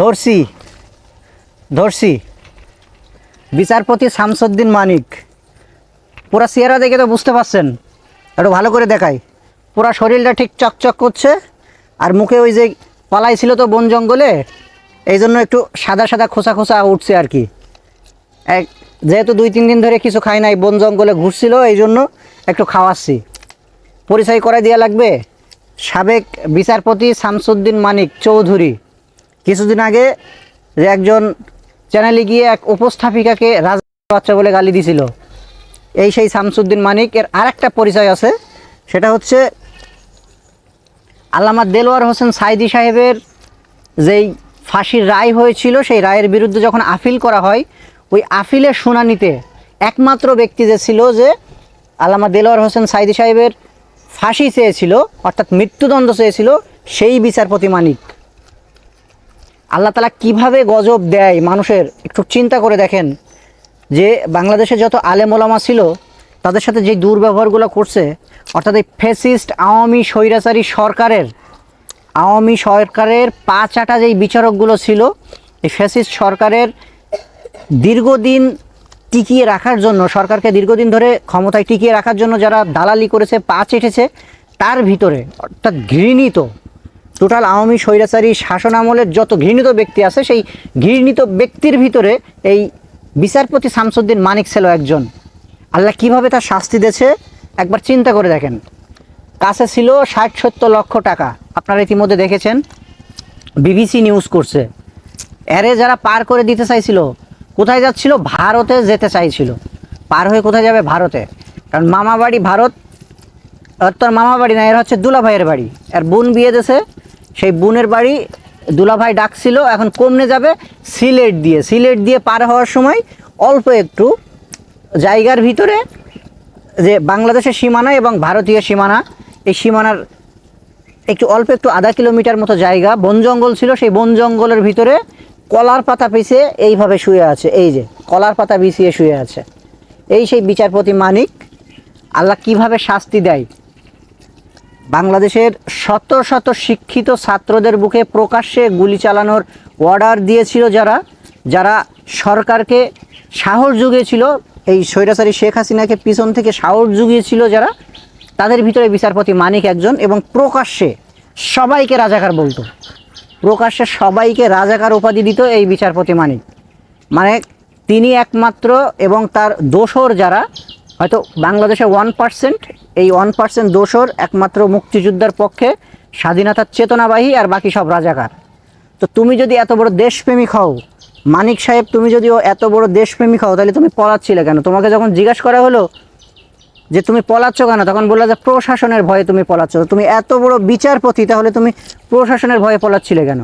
ধরছি ধরছি। বিচারপতি শামসুদ্দিন মানিক, পুরা চেহারা দেখে তো বুঝতে পারছেন, একটু ভালো করে দেখাই। পুরা শরীরটা ঠিক চকচক করছে, আর মুখে ওই যে পালাই ছিল তো বন জঙ্গলে, এই জন্য একটু সাদা সাদা খোসা খোসা উঠছে আর কি। এক, যেহেতু দুই, তিন দিন ধরে কিছু খাই নাই, বন জঙ্গলে ঘুরছিল, এই জন্য একটু খাওয়াচ্ছি। পরিচয় করে দেওয়া লাগবে, সাবেক বিচারপতি শামসুদ্দিন মানিক চৌধুরী। কিছুদিন আগে যে একজন চ্যানেলে গিয়ে এক উপস্থাপিকাকে রাজ বাচ্চা বলে গালি দিছিল। এই সেই শামসুদ্দিন মানিক, এর আরেকটা পরিচয় আছে। সেটা হচ্ছে আল্লামা দেলোয়ার হোসেন সাইদি সাহেবের যেই ফাঁসির রায় হয়েছিল, সেই রায়ের বিরুদ্ধে যখন আপিল করা হয়, ওই আপিলের শুনানিতে একমাত্র ব্যক্তি যে ছিল যে আল্লামা দেলোয়ার হোসেন সাইদি সাহেবের ফাঁসি চেয়েছিল, অর্থাৎ মৃত্যুদণ্ড চেয়েছিল, সেই বিচারপতি মানিক। আল্লাহ তালা কীভাবে গজব দেয় মানুষের? একটু চিন্তা করে দেখেন। যে বাংলাদেশে যত আলেম ওলামা ছিল, তাদের সাথে যে দুর্ব্যবহারগুলো করছে, অর্থাৎ এই ফেসিস্ট আওয়ামী স্বৈরাচারী সরকারের, আওয়ামী সরকারের পা চাটা যেই বিচারকগুলো ছিল, এই ফ্যাসিস্ট সরকারের দীর্ঘদিন টিকিয়ে রাখার জন্য, সরকারকে দীর্ঘদিন ধরে ক্ষমতায় টিকিয়ে রাখার জন্য যারা দালালি করেছে পা চেটেছে তার ভিতরে অর্থাৎ ঘৃণিত টোটাল আওয়ামী স্বৈরাচারী শাসন আমলের যত ঘৃণিত ব্যক্তি আছে, সেই ঘৃণিত ব্যক্তির ভিতরে এই বিচারপতি শামসুদ্দিন মানিক ছিল একজন। আল্লাহ কীভাবে তার শাস্তি দিয়েছে, একবার চিন্তা করে দেখেন। কাছে ছিল ষাট সত্তর লক্ষ টাকা। আপনারা ইতিমধ্যে দেখেছেন, বিবিসি নিউজ করছে। এরে যারা পার করে দিতে চাইছিল, কোথায় যাচ্ছিল? ভারতে যেতে চাইছিল। পার হয়ে কোথায় যাবে? ভারতে। কারণ মামা বাড়ি ভারত তোর মামা বাড়ি না, এর হচ্ছে দুলাভাইয়ের বাড়ি। আর বোন বিয়ে দেছে সেই বোনের বাড়ি দুলাভাই ডাকছিল, এখন কমনে যাবে সিলেট দিয়ে। সিলেট দিয়ে পার হওয়ার সময় অল্প একটু জায়গার ভিতরে যে বাংলাদেশের সীমানা এবং ভারতীয় সীমানা, এই সীমানার একটু অল্প একটু আধা কিলোমিটার মতো জায়গা, বন জঙ্গল ছিল, সেই বন জঙ্গলের ভিতরে কলার পাতা পিছিয়ে এইভাবে শুয়ে আছে, এই যে কলার পাতা বিছিয়ে শুয়ে আছে। এই সেই বিচারপতি মানিক, আল্লাহ কীভাবে শাস্তি দেয়? বাংলাদেশের শত শত শিক্ষিত ছাত্রদের বুকে প্রকাশ্যে গুলি চালানোর অর্ডার দিয়েছিল যারা যারা সরকারকে সাহস জুগিয়েছিল, এই স্বৈরাচারী শেখ হাসিনাকে পিছন থেকে সাহস জুগিয়েছিল যারা, তাদের ভিতরে বিচারপতি মানিক একজন এবং প্রকাশ্যে সবাইকে রাজাকার বলতো। প্রকাশ্যে সবাইকে রাজাকার উপাধি দিত এই বিচারপতি মানিক। মানে তিনি একমাত্র এবং তার দোসর যারা হয়তো বাংলাদেশে ওয়ান পার্সেন্ট এই ওয়ান পার্সেন্ট দোসর একমাত্র মুক্তিযোদ্ধার পক্ষে স্বাধীনতার চেতনাবাহী আর বাকি সব রাজাকার। তো তুমি যদি এত বড় দেশপ্রেমিক হও, মানিক সাহেব, তুমি যদি এত বড় দেশপ্রেমিক হও, তাহলে তুমি পলাচ্ছিলে কেন? তোমাকে যখন জিজ্ঞাসা করা হলো যে তুমি পলাচ্ছ কেন, তখন বলল যে প্রশাসনের ভয়ে তুমি পলাচ্ছ। তুমি এত বড় বিচারপতি, তাহলে তুমি প্রশাসনের ভয়ে পলাচ্ছিলে কেন?